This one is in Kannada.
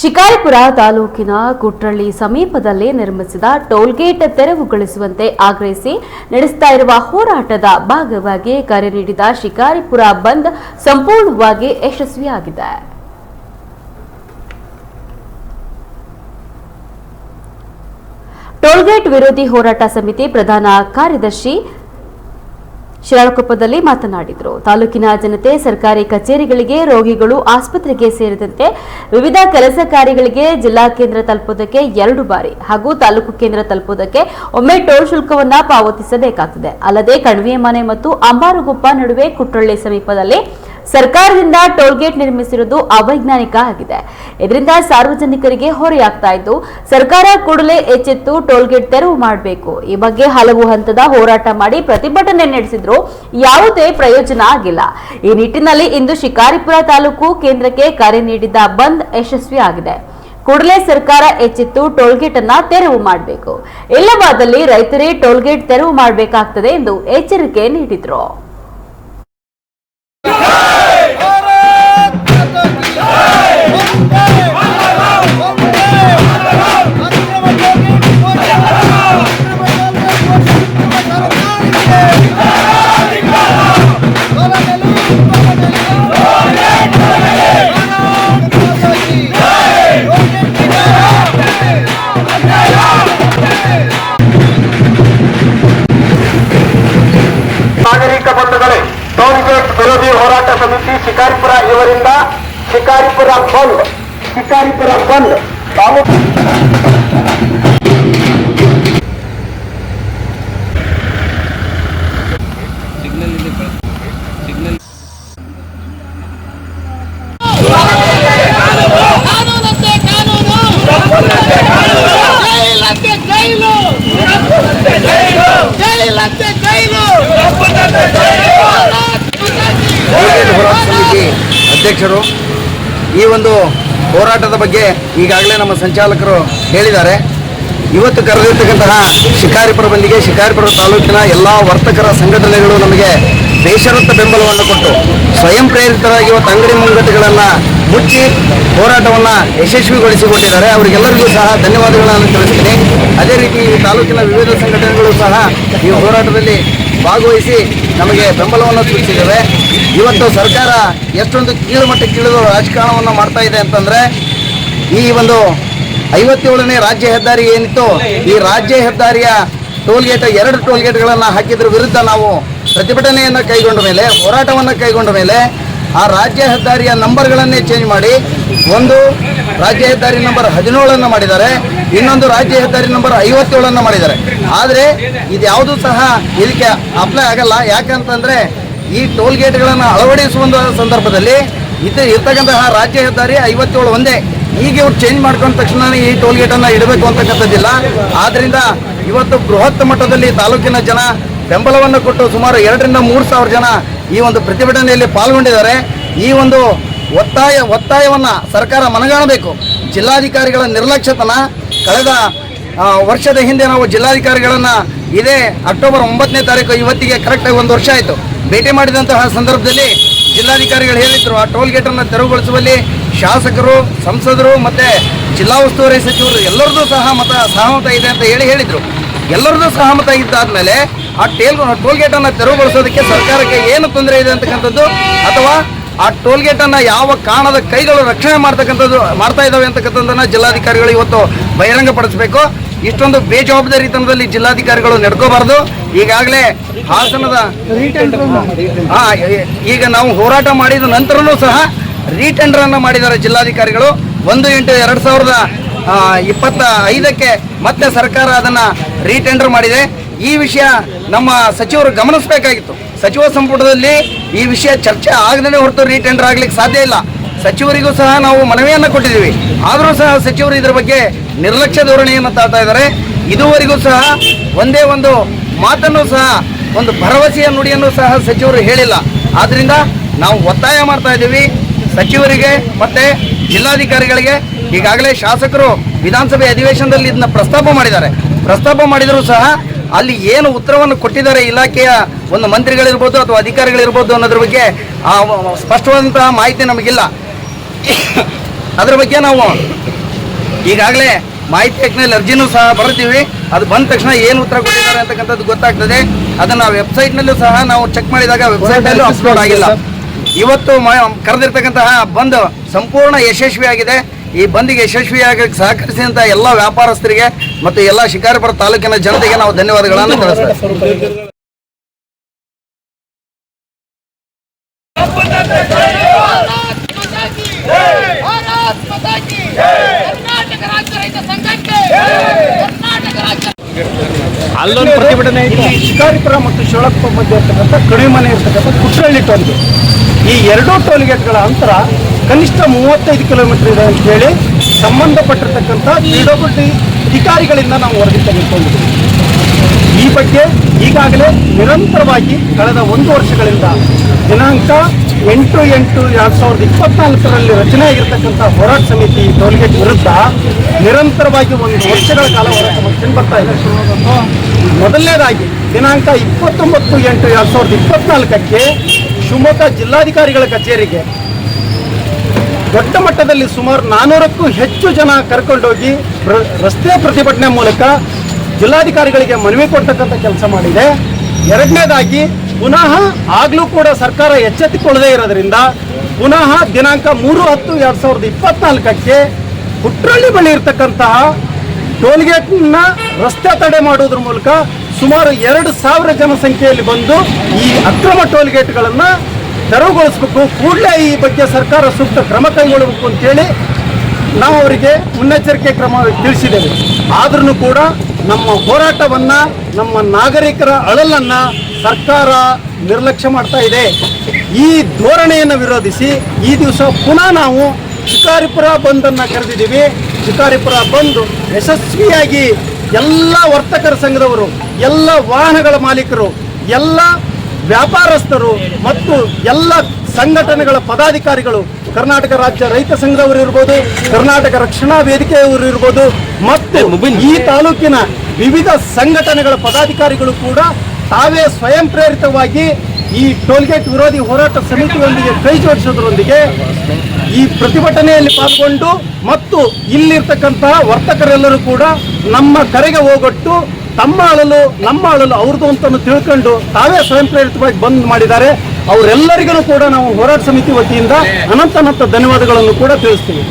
ಶಿಕಾರಿಪುರ ತಾಲೂಕಿನ ಕುಟ್ರಳ್ಳಿ ಸಮೀಪದಲ್ಲಿ ನಿರ್ಮಿಸಿದ ಟೋಲ್ಗೇಟ್ ತೆರವುಗೊಳಿಸುವಂತೆ ಆಗ್ರಹಿಸಿ ನಡೆಸ್ತಾ ಇರುವ ಹೋರಾಟದ ಭಾಗವಾಗಿ ಕರೆ ನೀಡಿದ ಶಿಕಾರಿಪುರ ಬಂದ್ ಸಂಪೂರ್ಣವಾಗಿ ಯಶಸ್ವಿಯಾಗಿದೆ. ಟೋಲ್ಗೇಟ್ ವಿರೋಧಿ ಹೋರಾಟ ಸಮಿತಿ ಪ್ರಧಾನ ಕಾರ್ಯದರ್ಶಿ ಶಿರಾಳಕೊಪ್ಪದಲ್ಲಿ ಮಾತನಾಡಿದರು. ತಾಲೂಕಿನ ಜನತೆ ಸರ್ಕಾರಿ ಕಚೇರಿಗಳಿಗೆ ರೋಗಿಗಳು ಆಸ್ಪತ್ರೆಗೆ ಸೇರಿದಂತೆ ವಿವಿಧ ಕೆಲಸ ಕಾರ್ಯಗಳಿಗೆ ಜಿಲ್ಲಾ ಕೇಂದ್ರ ತಲುಪುವುದಕ್ಕೆ ಎರಡು ಬಾರಿ ಹಾಗೂ ತಾಲೂಕು ಕೇಂದ್ರ ತಲುಪುವುದಕ್ಕೆ ಒಮ್ಮೆ ಟೋಲ್ ಶುಲ್ಕವನ್ನು ಪಾವತಿಸಬೇಕಾಗುತ್ತದೆ ಅಲ್ಲದೆ ಕಣಿವೆ ಮನೆ ಮತ್ತು ಅಂಬಾರುಗುಪ್ಪ ನಡುವೆ ಕುಟ್ರಳ್ಳಿ ಸಮೀಪದಲ್ಲಿ ಸರ್ಕಾರದಿಂದ ಟೋಲ್ಗೇಟ್ ನಿರ್ಮಿಸಿರುವುದು ಅವೈಜ್ಞಾನಿಕ ಆಗಿದೆ. ಇದರಿಂದ ಸಾರ್ವಜನಿಕರಿಗೆ ಹೊರೆಯಾಗ್ತಾ ಇದ್ದು, ಸರ್ಕಾರ ಕೂಡಲೇ ಎಚ್ಚೆತ್ತು ಟೋಲ್ಗೇಟ್ ತೆರವು ಮಾಡಬೇಕು. ಈ ಬಗ್ಗೆ ಹಲವು ಹಂತದ ಹೋರಾಟ ಮಾಡಿ ಪ್ರತಿಭಟನೆ ನಡೆಸಿದ್ರು ಯಾವುದೇ ಪ್ರಯೋಜನ ಆಗಿಲ್ಲ. ಈ ನಿಟ್ಟಿನಲ್ಲಿ ಇಂದು ಶಿಕಾರಿಪುರ ತಾಲೂಕು ಕೇಂದ್ರಕ್ಕೆ ಕರೆ ನೀಡಿದ್ದ ಬಂದ್ ಯಶಸ್ವಿ ಆಗಿದೆ. ಕೂಡಲೇ ಸರ್ಕಾರ ಎಚ್ಚೆತ್ತು ಟೋಲ್ಗೇಟ್ ಅನ್ನ ತೆರವು ಮಾಡಬೇಕು. ಇಲ್ಲವಾದಲ್ಲಿ ರೈತರೇ ಟೋಲ್ಗೇಟ್ ತೆರವು ಮಾಡಬೇಕಾಗ್ತದೆ ಎಂದು ಎಚ್ಚರಿಕೆ ನೀಡಿದ್ರು. ಸಮಿತಿ ಶಿಕಾರಿಪುರ ಇವರಿಂದ ಶಿಕಾರಿಪುರ ಬಂದ್. ಶಿಕಾರಿಪುರ ಬಂದ್. ತಾಲೂಕು ಅಧ್ಯಕ್ಷರು, ಈ ಒಂದು ಹೋರಾಟದ ಬಗ್ಗೆ ಈಗಾಗಲೇ ನಮ್ಮ ಸಂಚಾಲಕರು ಹೇಳಿದ್ದಾರೆ. ಇವತ್ತು ಕರೆದಿರ್ತಕ್ಕಂತಹ ಶಿಕಾರಿಪುರ ಬಂದಿಗೆ, ಶಿಕಾರಿಪುರ ತಾಲೂಕಿನ ಎಲ್ಲ ವರ್ತಕರ ಸಂಘಟನೆಗಳು ನಮಗೆ ಬೇಷರತ್ತ ಬೆಂಬಲವನ್ನು ಕೊಟ್ಟು, ಸ್ವಯಂ ಪ್ರೇರಿತರಾಗಿ ಇವತ್ತು ಅಂಗಡಿ ಮುಂಗಟ್ಟುಗಳನ್ನು ಮುಚ್ಚಿ ಹೋರಾಟವನ್ನು ಯಶಸ್ವಿಗೊಳಿಸಿಕೊಂಡಿದ್ದಾರೆ ಅವರಿಗೆಲ್ಲರಿಗೂ ಸಹ ಧನ್ಯವಾದಗಳನ್ನು ತಿಳಿಸ್ತೀನಿ. ಅದೇ ರೀತಿ ಈ ತಾಲೂಕಿನ ವಿವಿಧ ಸಂಘಟನೆಗಳು ಸಹ ಈ ಹೋರಾಟದಲ್ಲಿ ಭಾಗವಹಿಸಿ ನಮಗೆ ಬೆಂಬಲವನ್ನು ಸೂಚಿಸಿದ್ದೇವೆ. ಇವತ್ತು ಸರ್ಕಾರ ಎಷ್ಟೊಂದು ಕೀಳು ಮಟ್ಟಕ್ಕೆ ಇಳಿದು ರಾಜಕಾರಣವನ್ನು ಮಾಡ್ತಾ ಇದೆ ಅಂತಂದ್ರೆ, ಈ ಒಂದು ಐವತ್ತೇಳನೇ ರಾಜ್ಯ ಹೆದ್ದಾರಿ ಏನಿತ್ತು, ಈ ರಾಜ್ಯ ಹೆದ್ದಾರಿಯ ಟೋಲ್ಗೇಟ್ ಎರಡು ಟೋಲ್ಗೇಟ್ಗಳನ್ನು ಹಾಕಿದ್ರ ವಿರುದ್ಧ ನಾವು ಪ್ರತಿಭಟನೆಯನ್ನು ಕೈಗೊಂಡ ಮೇಲೆ, ಹೋರಾಟವನ್ನು ಕೈಗೊಂಡ ಮೇಲೆ ಆ ರಾಜ್ಯ ಹೆದ್ದಾರಿಯ ನಂಬರ್ಗಳನ್ನೇ ಚೇಂಜ್ ಮಾಡಿ, ಒಂದು ರಾಜ್ಯ ಹೆದ್ದಾರಿ ನಂಬರ್ ಹದಿನೇಳನ್ನು ಮಾಡಿದ್ದಾರೆ, ಇನ್ನೊಂದು ರಾಜ್ಯ ಹೆದ್ದಾರಿ ನಂಬರ್ ಐವತ್ತೇಳನ್ನು ಮಾಡಿದ್ದಾರೆ. ಆದರೆ ಇದು ಯಾವುದೂ ಸಹ ಇದಕ್ಕೆ ಅಪ್ಲೈ ಆಗಲ್ಲ. ಯಾಕಂತಂದ್ರೆ ಈ ಟೋಲ್ ಗೇಟ್ಗಳನ್ನು ಅಳವಡಿಸುವ ಸಂದರ್ಭದಲ್ಲಿ ಇದು ಇರ್ತಕ್ಕಂತಹ ರಾಜ್ಯ ಹೆದ್ದಾರಿ ಐವತ್ತೇಳು ಒಂದೇ. ಈಗ ಇವ್ರು ಚೇಂಜ್ ಮಾಡ್ಕೊಂಡ ತಕ್ಷಣ ಈ ಟೋಲ್ ಗೇಟನ್ನು ಇಡಬೇಕು ಅಂತಕ್ಕಂಥದ್ದಿಲ್ಲ. ಆದ್ದರಿಂದ ಇವತ್ತು ಬೃಹತ್ ಮಟ್ಟದಲ್ಲಿ ತಾಲೂಕಿನ ಜನ ಬೆಂಬಲವನ್ನು ಕೊಟ್ಟು ಸುಮಾರು ಎರಡರಿಂದ ಮೂರು ಸಾವಿರ ಜನ ಈ ಒಂದು ಪ್ರತಿಭಟನೆಯಲ್ಲಿ ಪಾಲ್ಗೊಂಡಿದ್ದಾರೆ. ಈ ಒಂದು ಒತ್ತಾಯ ಒತ್ತಾಯವನ್ನು ಸರ್ಕಾರ ಮನಗಾಣಬೇಕು. ಜಿಲ್ಲಾಧಿಕಾರಿಗಳ ನಿರ್ಲಕ್ಷ್ಯತನ ಕಳೆದ ವರ್ಷದ ಹಿಂದೆ ನಾವು ಜಿಲ್ಲಾಧಿಕಾರಿಗಳನ್ನ ಇದೇ ಅಕ್ಟೋಬರ್ ಒಂಬತ್ತನೇ ತಾರೀಕು ಇವತ್ತಿಗೆ ಕರೆಕ್ಟಾಗಿ ಒಂದು ವರ್ಷ ಆಯಿತು. ಭೇಟಿ ಮಾಡಿದಂತಹ ಸಂದರ್ಭದಲ್ಲಿ ಜಿಲ್ಲಾಧಿಕಾರಿಗಳು ಹೇಳಿದ್ರು, ಆ ಟೋಲ್ ಗೇಟನ್ನು ತೆರವುಗೊಳಿಸುವಲ್ಲಿ ಶಾಸಕರು, ಸಂಸದರು ಮತ್ತೆ ಜಿಲ್ಲಾ ಉಸ್ತುವಾರಿ ಸಚಿವರು ಎಲ್ಲರದ್ದು ಸಹ ಮತ ಸಹಮತ ಇದೆ ಅಂತ ಹೇಳಿ ಹೇಳಿದ್ರು. ಎಲ್ಲರದ್ದು ಸಹಮತ ಇದ್ದಾದ್ಮೇಲೆ ಆ ಟೇಲ್ ಟೋಲ್ ಗೇಟನ್ನು ತೆರವುಗೊಳಿಸೋದಕ್ಕೆ ಸರ್ಕಾರಕ್ಕೆ ಏನು ತೊಂದರೆ ಇದೆ ಅಂತಕ್ಕಂಥದ್ದು ಅಥವಾ ಆ ಟೋಲ್ ಗೇಟನ್ನು ಯಾವ ಕಾರಣದ ಕೈಗಳು ರಕ್ಷಣೆ ಮಾಡ್ತಕ್ಕಂಥದ್ದು, ಮಾಡ್ತಾ ಇದ್ದಾವೆ ಅಂತಕ್ಕಂಥದ್ದನ್ನ ಜಿಲ್ಲಾಧಿಕಾರಿಗಳು ಇವತ್ತು ಬಹಿರಂಗಪಡಿಸಬೇಕು. ಇಷ್ಟೊಂದು ಬೇಜವಾಬ್ದಾರಿತನದಲ್ಲಿ ಜಿಲ್ಲಾಧಿಕಾರಿಗಳು ನಡ್ಕೋಬಾರ್ದು. ಈಗಾಗಲೇ ಹಾಸನದ ಈಗ ನಾವು ಹೋರಾಟ ಮಾಡಿದ ನಂತರನೂ ಸಹ ರೀಟೆಂಡರ್ ಅನ್ನು ಮಾಡಿದ್ದಾರೆ ಜಿಲ್ಲಾಧಿಕಾರಿಗಳು. ಒಂದು ಎಂಟು ಎರಡ್ ಸಾವಿರದ ಇಪ್ಪತ್ತ ಐದಕ್ಕೆ ಮತ್ತೆ ಸರ್ಕಾರ ಅದನ್ನ ರೀಟೆಂಡರ್ ಮಾಡಿದೆ. ಈ ವಿಷಯ ನಮ್ಮ ಸಚಿವರು ಗಮನಿಸಬೇಕಾಗಿತ್ತು. ಸಚಿವ ಸಂಪುಟದಲ್ಲಿ ಈ ವಿಷಯ ಚರ್ಚೆ ಆಗದೇ ಹೊರತು ರೀಟೆಂಡರ್ ಆಗ್ಲಿಕ್ಕೆ ಸಾಧ್ಯ ಇಲ್ಲ. ಸಚಿವರಿಗೂ ಸಹ ನಾವು ಮನವಿಯನ್ನು ಕೊಟ್ಟಿದ್ದೀವಿ. ಆದರೂ ಸಹ ಸಚಿವರು ಇದರ ಬಗ್ಗೆ ನಿರ್ಲಕ್ಷ್ಯ ಧೋರಣೆಯನ್ನು ತಾಳ್ತಾ ಇದ್ದಾರೆ. ಇದುವರೆಗೂ ಸಹ ಒಂದೇ ಒಂದು ಮಾತನ್ನು ಸಹ, ಒಂದು ಭರವಸೆಯ ನುಡಿಯನ್ನು ಸಹ ಸಚಿವರು ಹೇಳಿಲ್ಲ. ಆದ್ದರಿಂದ ನಾವು ಒತ್ತಾಯ ಮಾಡ್ತಾ ಇದ್ದೀವಿ. ಸಚಿವರಿಗೆ ಮತ್ತು ಜಿಲ್ಲಾಧಿಕಾರಿಗಳಿಗೆ, ಈಗಾಗಲೇ ಶಾಸಕರು ವಿಧಾನಸಭೆ ಅಧಿವೇಶನದಲ್ಲಿ ಇದನ್ನ ಪ್ರಸ್ತಾಪ ಮಾಡಿದ್ದಾರೆ. ಪ್ರಸ್ತಾಪ ಮಾಡಿದರೂ ಸಹ ಅಲ್ಲಿ ಏನು ಉತ್ತರವನ್ನು ಕೊಟ್ಟಿದ್ದಾರೆ ಇಲಾಖೆಯ ಒಂದು ಮಂತ್ರಿಗಳಿರ್ಬೋದು ಅಥವಾ ಅಧಿಕಾರಿಗಳಿರ್ಬೋದು ಅನ್ನೋದ್ರ ಬಗ್ಗೆ ಸ್ಪಷ್ಟವಾದಂತಹ ಮಾಹಿತಿ ನಮಗಿಲ್ಲ. ಅದ್ರ ಬಗ್ಗೆ ನಾವು ಈಗಾಗಲೇ ಮಾಹಿತಿ ಹಾಕಿನಲ್ಲಿ ಅರ್ಜಿನೂ ಸಹ ಬರ್ತೀವಿ ಅದು ಬಂದ ತಕ್ಷಣ ಏನು ಉತ್ತರ ಕೊಟ್ಟಿದ್ದಾರೆ ಅಂತಕ್ಕಂಥದ್ದು ಗೊತ್ತಾಗ್ತದೆ. ಅದನ್ನು ವೆಬ್ಸೈಟ್ನಲ್ಲೂ ಸಹ ನಾವು ಚೆಕ್ ಮಾಡಿದಾಗ ವೆಬ್ಸೈಟ್ನಲ್ಲೂ ಅಪ್ಲೋಡ್ ಆಗಿಲ್ಲ. ಇವತ್ತು ಕರೆದಿರ್ತಕ್ಕಂತಹ ಬಂದ್ ಸಂಪೂರ್ಣ ಯಶಸ್ವಿಯಾಗಿದೆ. ಈ ಬಂದಿಗೆ ಯಶಸ್ವಿಯಾಗಿ ಸಹಕರಿಸಿದಂತ ಎಲ್ಲ ವ್ಯಾಪಾರಸ್ಥರಿಗೆ ಮತ್ತು ಎಲ್ಲ ಶಿಕಾರಿಪುರ ತಾಲೂಕಿನ ಜನತೆಗೆ ನಾವು ಧನ್ಯವಾದಗಳನ್ನು ತಿಳಿಸ್ತೇವೆ ಭಾರತ್ ಮಾತಾ ಕಿ ಭಾರತ್ ಮಾತಾ ಕಿ ಕರ್ನಾಟಕ ರಾಜ್ಯ ರೈತ ಸಂಘಕ್ಕೆ ಕರ್ನಾಟಕ ರಾಜ್ಯ ಅಲ್ಲೊಂದು ಪ್ರತಿಭಟನೆ ಇಲ್ಲಿ. ಶಿಕಾರಿಪುರ ಮತ್ತು ಶಿವಳಪ್ಪ ಮಧ್ಯೆ ಇರ್ತಕ್ಕಂಥ ಕಡಿಮೆ ಮನೆ ಇರ್ತಕ್ಕಂಥ ಕುಟ್ರಳ್ಳಿ ಟೋಲ್ಗೆ. ಈ ಎರಡೂ ಟೋಲ್ ಗೇಟ್ಗಳ ಅಂತರ ಕನಿಷ್ಠ ಮೂವತ್ತೈದು ಕಿಲೋಮೀಟರ್ ಇದೆ ಅಂತ ಹೇಳಿ ಸಂಬಂಧಪಟ್ಟಿರ್ತಕ್ಕಂಥ ಪಿಡಬ್ಲ್ಯೂಡಿ ಅಧಿಕಾರಿಗಳಿಂದ ನಾವು ವರದಿ ತೆಗೆದುಕೊಂಡಿದ್ದೀವಿ. ಈ ಬಗ್ಗೆ ಈಗಾಗಲೇ ನಿರಂತರವಾಗಿ ಕಳೆದ ಒಂದು ವರ್ಷಗಳಿಂದ ದಿನಾಂಕ ಎಂಟು ಎಂಟು ಎರಡ್ ಸಾವಿರದ ಇಪ್ಪತ್ನಾಲ್ಕರಲ್ಲಿ ರಚನೆಯಾಗಿರ್ತಕ್ಕಂಥ ಹೋರಾಟ ಸಮಿತಿ ಟೋಲ್ಗೇಟ್ ವಿರುದ್ಧ ನಿರಂತರವಾಗಿ ಒಂದು ವರ್ಷಗಳ ಕಾಲ ಹೋರಾಟ ಮಾಡ್ಕೊಂಡು ಬರ್ತಾ ಇದೆ. ಮೊದಲನೇದಾಗಿ, ದಿನಾಂಕ ಇಪ್ಪತ್ತೊಂಬತ್ತು ಎಂಟು ಎರಡ್ ಸಾವಿರದ ಇಪ್ಪತ್ನಾಲ್ಕಕ್ಕೆ ಶಿವಮೊಗ್ಗ ಜಿಲ್ಲಾಧಿಕಾರಿಗಳ ಕಚೇರಿಗೆ ದೊಡ್ಡ ಮಟ್ಟದಲ್ಲಿ ಸುಮಾರು ನಾನೂರಕ್ಕೂ ಹೆಚ್ಚು ಜನ ಕರ್ಕೊಂಡೋಗಿ ರಸ್ತೆ ಪ್ರತಿಭಟನೆ ಮೂಲಕ ಜಿಲ್ಲಾಧಿಕಾರಿಗಳಿಗೆ ಮನವಿ ಕೊಡ್ತಕ್ಕಂಥ ಕೆಲಸ ಮಾಡಿದೆ. ಎರಡನೇದಾಗಿ ಪುನಃ ಆಗ್ಲೂ ಕೂಡ ಸರ್ಕಾರ ಎಚ್ಚೆತ್ತಿಕೊಳ್ಳದೆ ಇರೋದ್ರಿಂದ ಪುನಃ ದಿನಾಂಕ ಮೂರು ಹತ್ತು ಎರಡ್ ಸಾವಿರದ ಇಪ್ಪತ್ನಾಲ್ಕಕ್ಕೆ ಕುಟ್ರಳ್ಳಿ ಬಳಿ ಇರ್ತಕ್ಕಂತಹ ಟೋಲ್ಗೇಟ್ನ ರಸ್ತೆ ತಡೆ ಮಾಡುವುದ್ರ ಮೂಲಕ ಸುಮಾರು ಎರಡು ಸಾವಿರ ಜನಸಂಖ್ಯೆಯಲ್ಲಿ ಬಂದು ಈ ಅಕ್ರಮ ಟೋಲ್ಗೇಟ್ಗಳನ್ನು ತೆರವುಗೊಳಿಸಬೇಕು. ಕೂಡಲೇ ಈ ಬಗ್ಗೆ ಸರ್ಕಾರ ಸೂಕ್ತ ಕ್ರಮ ಕೈಗೊಳ್ಳಬೇಕು ಅಂತೇಳಿ ನಾವು ಅವರಿಗೆ ಮುನ್ನೆಚ್ಚರಿಕೆ ಕ್ರಮ ತಿಳಿಸಿದ್ದೇವೆ. ಆದ್ರೂ ಕೂಡ ನಮ್ಮ ಹೋರಾಟವನ್ನ ನಮ್ಮ ನಾಗರಿಕರ ಅಳಲನ್ನ ಸರ್ಕಾರ ನಿರ್ಲಕ್ಷ್ಯ ಮಾಡ್ತಾ ಇದೆ. ಈ ಧೋರಣೆಯನ್ನು ವಿರೋಧಿಸಿ ಈ ದಿವಸ ಪುನಃ ನಾವು ಶಿಕಾರಿಪುರ ಬಂದನ್ನು ಕರೆದಿದ್ದೀವಿ. ಶಿಕಾರಿಪುರ ಬಂದು ಯಶಸ್ವಿಯಾಗಿ ಎಲ್ಲ ವರ್ತಕರ ಸಂಘದವರು ಎಲ್ಲ ವಾಹನಗಳ ಮಾಲೀಕರು ಎಲ್ಲ ವ್ಯಾಪಾರಸ್ಥರು ಮತ್ತು ಎಲ್ಲ ಸಂಘಟನೆಗಳ ಪದಾಧಿಕಾರಿಗಳು ಕರ್ನಾಟಕ ರಾಜ್ಯ ರೈತ ಸಂಘದವರು ಇರ್ಬೋದು ಕರ್ನಾಟಕ ರಕ್ಷಣಾ ವೇದಿಕೆಯವರು ಇರ್ಬೋದು ಮತ್ತು ಈ ತಾಲೂಕಿನ ವಿವಿಧ ಸಂಘಟನೆಗಳ ಪದಾಧಿಕಾರಿಗಳು ಕೂಡ ತಾವೇ ಸ್ವಯಂ ಪ್ರೇರಿತವಾಗಿ ಈ ಟೋಲ್ಗೇಟ್ ವಿರೋಧಿ ಹೋರಾಟ ಸಮಿತಿಯೊಂದಿಗೆ ಕೈ ಜೋಡಿಸೋದ್ರೊಂದಿಗೆ ಈ ಪ್ರತಿಭಟನೆಯಲ್ಲಿ ಪಾಲ್ಗೊಂಡು ಮತ್ತು ಇಲ್ಲಿರ್ತಕ್ಕಂತಹ ವರ್ತಕರೆಲ್ಲರೂ ಕೂಡ ನಮ್ಮ ಕರೆಗೆ ಹೋಗೊಟ್ಟು ತಮ್ಮ ಅಳಲು ನಮ್ಮ ಅಳಲು ಅವ್ರದ್ದು ಅಂತ ತಿಳ್ಕೊಂಡು ತಾವೇ ಸ್ವಯಂ ಪ್ರೇರಿತವಾಗಿ ಬಂದ್ ಮಾಡಿದ್ದಾರೆ. ಅವರೆಲ್ಲರಿಗೂ ಕೂಡ ನಾವು ಹೋರಾಟ ಸಮಿತಿ ವತಿಯಿಂದ ಅನಂತ ಅನಂತ ಧನ್ಯವಾದಗಳನ್ನು ಕೂಡ ತಿಳಿಸ್ತೀವಿ.